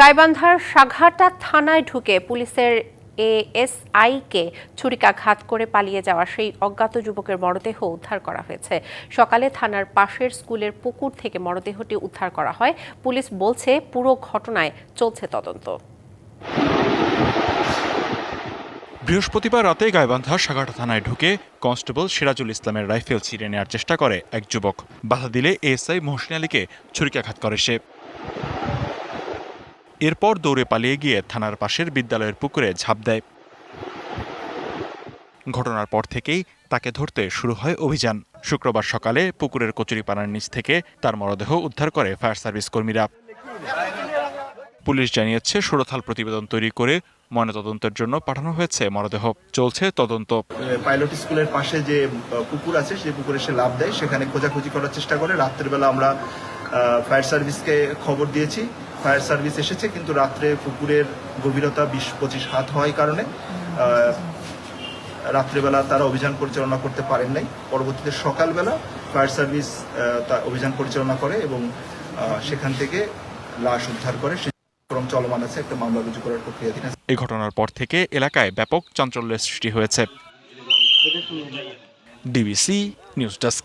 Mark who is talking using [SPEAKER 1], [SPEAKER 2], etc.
[SPEAKER 1] গাইবান্ধার সাঘাটা থানায় ঢুকে পুলিশের এএসআইকে ছুরিকাঘাত করে পালিয়ে যাওয়া সেই অজ্ঞাত যুবকের মরদেহ উদ্ধার করা হয়েছে। সকালে থানার পাশের স্কুলের পুকুর থেকে মরদেহটি উদ্ধার করা হয়। পুলিশ বলছে, পুরো ঘটনায় চলছে তদন্ত।
[SPEAKER 2] বৃহস্পতিবার রাতে গাইবান্ধা সাগাটা থানায় ঢুকে কনস্টেবল সিরাজুল ইসলামের রাইফেল ছিঁড়ে নেওয়ার চেষ্টা করে এক যুবক। বাধা দিলে এএসআই মহসিন আলীকে ছুরিকাঘাত করে সে। এরপর দৌড়ে পালিয়ে গিয়ে থানার পাশের বিদ্যালয়ের পুকুরে ঝাঁপ দেয়। ঘটনার পর থেকেই তাকে ধরতে শুরু হয় অভিযান। শুক্রবার সকালে পুকুরের কচুরিপানার নিচ থেকে তার মরদেহ উদ্ধার করে ফায়ার সার্ভিস কর্মীরা। পুলিশ জানিয়েছে, সুরথাল প্রতিবেদন তৈরি করে ময়নাতদন্তের জন্য পাঠানো হয়েছে মরদেহ। চলছে তদন্ত।
[SPEAKER 3] পাইলট স্কুলের পাশে যে পুকুর আছে, সেই পুকুরে সে লাভ দেয়। সেখানে খোঁজাখুঁজি করার চেষ্টা করে। রাত্রের বেলা আমরা ফায়ার সার্ভিসকে খবর দিয়েছি। ফায়ার সার্ভিস এসেছে কিন্তু রাত্রে পুকুরের গভীরতা বিশ পঁচিশ হাত হওয়ার কারণে রাত্রেবেলা তারা অভিযান পরিচালনা করতে পারেন নাই। পরবর্তীতে সকালবেলা ফায়ার সার্ভিস তা অভিযান পরিচালনা করে এবং সেখান থেকে লাশ উদ্ধার করে। চলমান আছে একটা মামলা রুজু করার প্রক্রিয়াধীন আছে।
[SPEAKER 2] এই ঘটনার পর থেকে এলাকায় ব্যাপক চাঞ্চল্যের সৃষ্টি হয়েছে। DBC news desk.